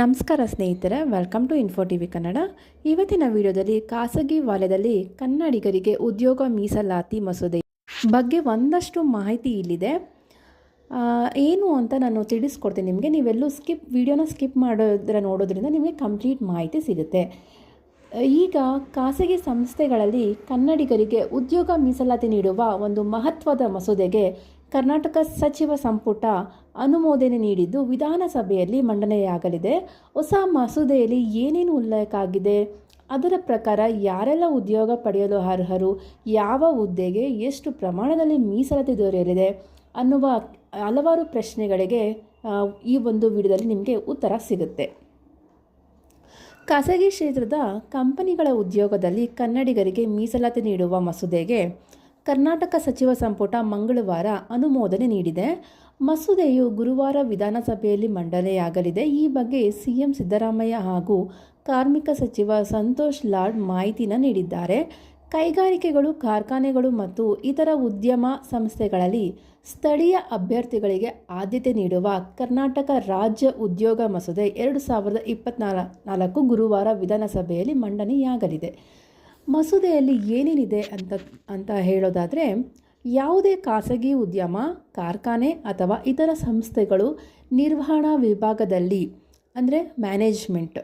ನಮಸ್ಕಾರ ಸ್ನೇಹಿತರೆ welcome to Info T V Kannada ಇವತ್ತಿನ ವಿಡಿಯೋದಲ್ಲಿ ಖಾಸಗಿ ವಲಯದಲ್ಲಿ ಕನ್ನಡಿಗರಿಗೆ ಉದ್ಯೋಗ ಮೀಸಲಾತಿ ಮಸೂದೆ ಬಗ್ಗೆ ಒಂದಷ್ಟು ಮಾಹಿತಿ ಇಲ್ಲಿದೆ. ಏನು ಅಂತ ನಾನು ತಿಳಿಸ್ಕೊಡ್ತೀನಿ ನಿಮಗೆ. ನೀವೆಲ್ಲೂ ಸ್ಕಿಪ್ ವಿಡಿಯೋನ ಸ್ಕಿಪ್ ಮಾಡೋದ್ರ ನೋಡೋದ್ರಿಂದ ನಿಮಗೆ ಕಂಪ್ಲೀಟ್ ಮಾಹಿತಿ ಸಿಗುತ್ತೆ. ಈಗ ಖಾಸಗಿ ಸಂಸ್ಥೆಗಳಲ್ಲಿ ಕನ್ನಡಿಗರಿಗೆ ಉದ್ಯೋಗ ಮೀಸಲಾತಿ ನೀಡುವ ಒಂದು ಮಹತ್ವದ ಮಸೂದೆಗೆ ಕರ್ನಾಟಕ ಸಚಿವ ಸಂಪುಟ ಅನುಮೋದನೆ ನೀಡಿದ್ದು ವಿಧಾನಸಭೆಯಲ್ಲಿ ಮಂಡನೆಯಾಗಲಿದೆ. ಹೊಸ ಮಸೂದೆಯಲ್ಲಿ ಏನೇನು ಉಲ್ಲೇಖ ಆಗಿದೆ ಅದರ ಪ್ರಕಾರ ಯಾರೆಲ್ಲ ಉದ್ಯೋಗ ಪಡೆಯಲು ಅರ್ಹರು? ಯಾವ ಹುದ್ದೆಗೆ ಎಷ್ಟು ಪ್ರಮಾಣದಲ್ಲಿ ಮೀಸಲಾತಿ ದೊರೆಯಲಿದೆ? ಅನ್ನುವ ಹಲವಾರು ಪ್ರಶ್ನೆಗಳಿಗೆ ಈ ಒಂದು ವಿಡಿಯೋದಲ್ಲಿ ನಿಮಗೆ ಉತ್ತರ ಸಿಗುತ್ತೆ. ಖಾಸಗಿ ಕ್ಷೇತ್ರದ ಕಂಪನಿಗಳ ಉದ್ಯೋಗದಲ್ಲಿ ಕನ್ನಡಿಗರಿಗೆ ಮೀಸಲಾತಿ ನೀಡುವ ಮಸೂದೆಗೆ ಕರ್ನಾಟಕ ಸಚಿವ ಸಂಪುಟ ಮಂಗಳವಾರ ಅನುಮೋದನೆ ನೀಡಿದೆ. ಮಸೂದೆಯು ಗುರುವಾರ ವಿಧಾನಸಭೆಯಲ್ಲಿ ಮಂಡನೆಯಾಗಲಿದೆ. ಈ ಬಗ್ಗೆ ಸಿಎಂ ಸಿದ್ದರಾಮಯ್ಯ ಹಾಗೂ ಕಾರ್ಮಿಕ ಸಚಿವ ಸಂತೋಷ್ ಲಾಡ್ ಮಾಹಿತಿನ ನೀಡಿದ್ದಾರೆ. ಕೈಗಾರಿಕೆಗಳು, ಕಾರ್ಖಾನೆಗಳು ಮತ್ತು ಇತರ ಉದ್ಯಮ ಸಂಸ್ಥೆಗಳಲ್ಲಿ ಸ್ಥಳೀಯ ಅಭ್ಯರ್ಥಿಗಳಿಗೆ ಆದ್ಯತೆ ನೀಡುವ ಕರ್ನಾಟಕ ರಾಜ್ಯ ಉದ್ಯೋಗ ಮಸೂದೆ ಎರಡು ಸಾವಿರದ ಇಪ್ಪತ್ನಾಲ್ಕು ನಾಲ್ಕು ಗುರುವಾರ ವಿಧಾನಸಭೆಯಲ್ಲಿ ಮಂಡನೆಯಾಗಲಿದೆ. ಮಸೂದೆಯಲ್ಲಿ ಏನೇನಿದೆ ಅಂತ ಅಂತ ಹೇಳೋದಾದರೆ, ಯಾವುದೇ ಖಾಸಗಿ ಉದ್ಯಮ, ಕಾರ್ಖಾನೆ ಅಥವಾ ಇತರ ಸಂಸ್ಥೆಗಳು ನಿರ್ವಹಣಾ ವಿಭಾಗದಲ್ಲಿ, ಅಂದರೆ ಮ್ಯಾನೇಜ್ಮೆಂಟ್,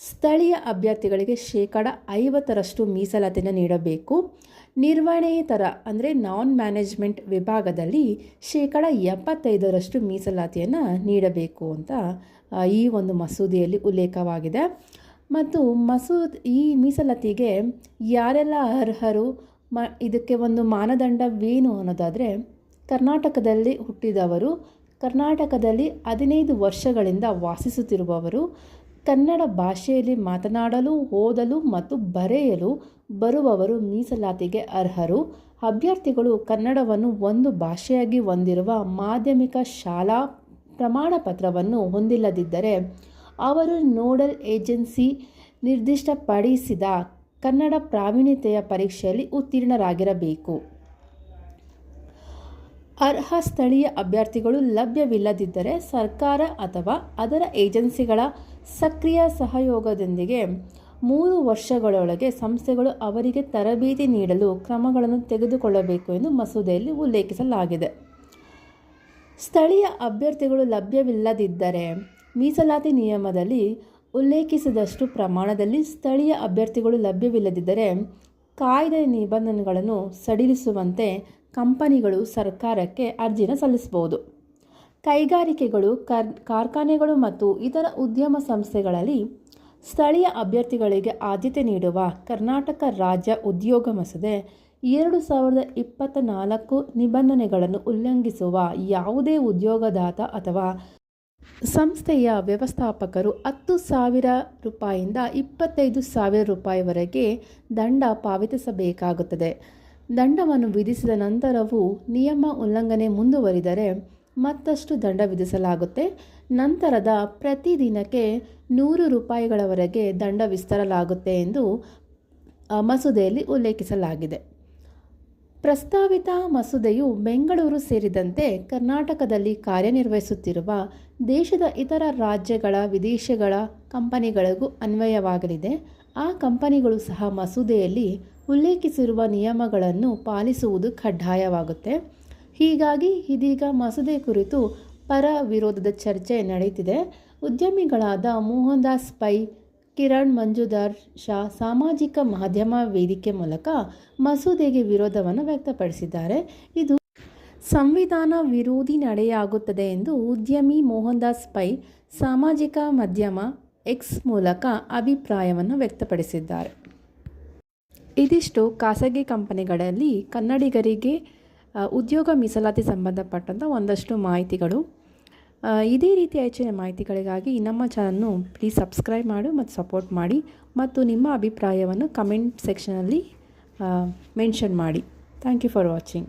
ಸ್ಥಳೀಯ ಅಭ್ಯರ್ಥಿಗಳಿಗೆ ಶೇಕಡ ಐವತ್ತರಷ್ಟು ಮೀಸಲಾತಿಯನ್ನು ನೀಡಬೇಕು. ನಿರ್ವಹಣೇತರ ಅಂದರೆ ನಾನ್ ಮ್ಯಾನೇಜ್ಮೆಂಟ್ ವಿಭಾಗದಲ್ಲಿ ಶೇಕಡ ಎಪ್ಪತ್ತೈದರಷ್ಟು ಮೀಸಲಾತಿಯನ್ನು ನೀಡಬೇಕು ಅಂತ ಈ ಒಂದು ಮಸೂದೆಯಲ್ಲಿ ಉಲ್ಲೇಖವಾಗಿದೆ. ಮತ್ತು ಮಸೂದ್ ಈ ಮೀಸಲಾತಿಗೆ ಯಾರೆಲ್ಲ ಅರ್ಹರು? ಮ, ಇದಕ್ಕೆ ಒಂದು ಮಾನದಂಡವೇನು ಅನ್ನೋದಾದರೆ, ಕರ್ನಾಟಕದಲ್ಲಿ ಹುಟ್ಟಿದವರು, ಕರ್ನಾಟಕದಲ್ಲಿ ಹದಿನೈದು ವರ್ಷಗಳಿಂದ ವಾಸಿಸುತ್ತಿರುವವರು, ಕನ್ನಡ ಭಾಷೆಯಲ್ಲಿ ಮಾತನಾಡಲು, ಓದಲು ಮತ್ತು ಬರೆಯಲು ಬರುವವರು ಮೀಸಲಾತಿಗೆ ಅರ್ಹರು. ಅಭ್ಯರ್ಥಿಗಳು ಕನ್ನಡವನ್ನು ಒಂದು ಭಾಷೆಯಾಗಿ ಹೊಂದಿರುವ ಮಾಧ್ಯಮಿಕ ಶಾಲಾ ಪ್ರಮಾಣಪತ್ರವನ್ನು ಹೊಂದಿಲ್ಲದಿದ್ದರೆ ಅವರು ನೋಡಲ್ ಏಜೆನ್ಸಿ ನಿರ್ದಿಷ್ಟಪಡಿಸಿದ ಕನ್ನಡ ಪ್ರಾವೀಣ್ಯತೆಯ ಪರೀಕ್ಷೆಯಲ್ಲಿ ಉತ್ತೀರ್ಣರಾಗಿರಬೇಕು. ಅರ್ಹ ಸ್ಥಳೀಯ ಅಭ್ಯರ್ಥಿಗಳು ಲಭ್ಯವಿಲ್ಲದಿದ್ದರೆ ಸರ್ಕಾರ ಅಥವಾ ಅದರ ಏಜೆನ್ಸಿಗಳ ಸಕ್ರಿಯ ಸಹಯೋಗದೊಂದಿಗೆ ಮೂರು ವರ್ಷಗಳೊಳಗೆ ಸಂಸ್ಥೆಗಳು ಅವರಿಗೆ ತರಬೇತಿ ನೀಡಲು ಕ್ರಮಗಳನ್ನು ತೆಗೆದುಕೊಳ್ಳಬೇಕು ಎಂದು ಮಸೂದೆಯಲ್ಲಿ ಉಲ್ಲೇಖಿಸಲಾಗಿದೆ. ಸ್ಥಳೀಯ ಅಭ್ಯರ್ಥಿಗಳು ಲಭ್ಯವಿಲ್ಲದಿದ್ದರೆ ಮೀಸಲಾತಿ ನಿಯಮದಲ್ಲಿ ಉಲ್ಲೇಖಿಸಿದಷ್ಟು ಪ್ರಮಾಣದಲ್ಲಿ ಸ್ಥಳೀಯ ಅಭ್ಯರ್ಥಿಗಳು ಲಭ್ಯವಿಲ್ಲದಿದ್ದರೆ ಕಾಯ್ದೆ ನಿಬಂಧನೆಗಳನ್ನು ಸಡಿಲಿಸುವಂತೆ ಕಂಪನಿಗಳು ಸರ್ಕಾರಕ್ಕೆ ಅರ್ಜಿನ ಸಲ್ಲಿಸಬಹುದು. ಕೈಗಾರಿಕೆಗಳು, ಕರ್, ಕಾರ್ಖಾನೆಗಳು ಮತ್ತು ಇತರ ಉದ್ಯಮ ಸಂಸ್ಥೆಗಳಲ್ಲಿ ಸ್ಥಳೀಯ ಅಭ್ಯರ್ಥಿಗಳಿಗೆ ಆದ್ಯತೆ ನೀಡುವ ಕರ್ನಾಟಕ ರಾಜ್ಯ ಉದ್ಯೋಗ ಮಸೂದೆ ಎರಡು ಸಾವಿರದ ಇಪ್ಪತ್ತ ನಾಲ್ಕು ನಿಬಂಧನೆಗಳನ್ನು ಉಲ್ಲಂಘಿಸುವ ಯಾವುದೇ ಉದ್ಯೋಗದಾತ ಅಥವಾ ಸಂಸ್ಥೆಯ ವ್ಯವಸ್ಥಾಪಕರು ಹತ್ತು ಸಾವಿರ ರೂಪಾಯಿಯಿಂದ ಇಪ್ಪತ್ತೈದು ಸಾವಿರ ರೂಪಾಯಿವರೆಗೆ ದಂಡ ಪಾವತಿಸಬೇಕಾಗುತ್ತದೆ. ದಂಡವನ್ನು ವಿಧಿಸಿದ ನಂತರವೂ ನಿಯಮ ಉಲ್ಲಂಘನೆ ಮುಂದುವರಿದರೆ ಮತ್ತಷ್ಟು ದಂಡ ವಿಧಿಸಲಾಗುತ್ತೆ. ನಂತರದ ಪ್ರತಿದಿನಕ್ಕೆ ನೂರು ರೂಪಾಯಿಗಳವರೆಗೆ ದಂಡ ವಿಸ್ತರಲಾಗುತ್ತೆ ಎಂದು ಮಸೂದೆಯಲ್ಲಿ ಉಲ್ಲೇಖಿಸಲಾಗಿದೆ. ಪ್ರಸ್ತಾವಿತ ಮಸೂದೆಯು ಬೆಂಗಳೂರು ಸೇರಿದಂತೆ ಕರ್ನಾಟಕದಲ್ಲಿ ಕಾರ್ಯನಿರ್ವಹಿಸುತ್ತಿರುವ ದೇಶದ ಇತರ ರಾಜ್ಯಗಳ ವಿದೇಶಗಳ ಕಂಪನಿಗಳಿಗೂ ಅನ್ವಯವಾಗಲಿದೆ. ಆ ಕಂಪನಿಗಳು ಸಹ ಮಸೂದೆಯಲ್ಲಿ ಉಲ್ಲೇಖಿಸಿರುವ ನಿಯಮಗಳನ್ನು ಪಾಲಿಸುವುದು ಕಡ್ಡಾಯವಾಗುತ್ತೆ. ಹೀಗಾಗಿ ಇದೀಗ ಮಸೂದೆ ಕುರಿತು ಪರ ವಿರೋಧದ ಚರ್ಚೆ ನಡೆಯುತ್ತಿದೆ. ಉದ್ಯಮಿಗಳಾದ ಮೋಹನ್ ದಾಸ್ ಪೈ ಕಿರಣ್ ಮಂಜುದಾರ್ ಶಾ ಸಾಮಾಜಿಕ ಮಾಧ್ಯಮ ವೇದಿಕೆ ಮೂಲಕ ಮಸೂದೆಗೆ ವಿರೋಧವನ್ನು ವ್ಯಕ್ತಪಡಿಸಿದ್ದಾರೆ. ಇದು ಸಂವಿಧಾನ ವಿರೋಧಿ ನಡೆಯಾಗುತ್ತದೆ ಎಂದು ಉದ್ಯಮಿ ಮೋಹನ್ ದಾಸ್ ಪೈ ಸಾಮಾಜಿಕ ಮಾಧ್ಯಮ ಎಕ್ಸ್ ಮೂಲಕ ಅಭಿಪ್ರಾಯವನ್ನು ವ್ಯಕ್ತಪಡಿಸಿದ್ದಾರೆ. ಇದಿಷ್ಟು ಖಾಸಗಿ ಕಂಪನಿಗಳಲ್ಲಿ ಕನ್ನಡಿಗರಿಗೆ ಉದ್ಯೋಗ ಮೀಸಲಾತಿ ಸಂಬಂಧಪಟ್ಟಂಥ ಒಂದಷ್ಟು ಮಾಹಿತಿಗಳು. ಇದೇ ರೀತಿಯ ಹೆಚ್ಚಿನ ಮಾಹಿತಿಗಳಿಗಾಗಿ ನಮ್ಮ ಚಾನಲ್ನು ಪ್ಲೀಸ್ ಸಬ್ಸ್ಕ್ರೈಬ್ ಮಾಡು ಮತ್ತು ಸಪೋರ್ಟ್ ಮಾಡಿ ಮತ್ತು ನಿಮ್ಮ ಅಭಿಪ್ರಾಯವನ್ನು ಕಮೆಂಟ್ ಸೆಕ್ಷನಲ್ಲಿ ಮೆನ್ಷನ್ ಮಾಡಿ. Thank you for watching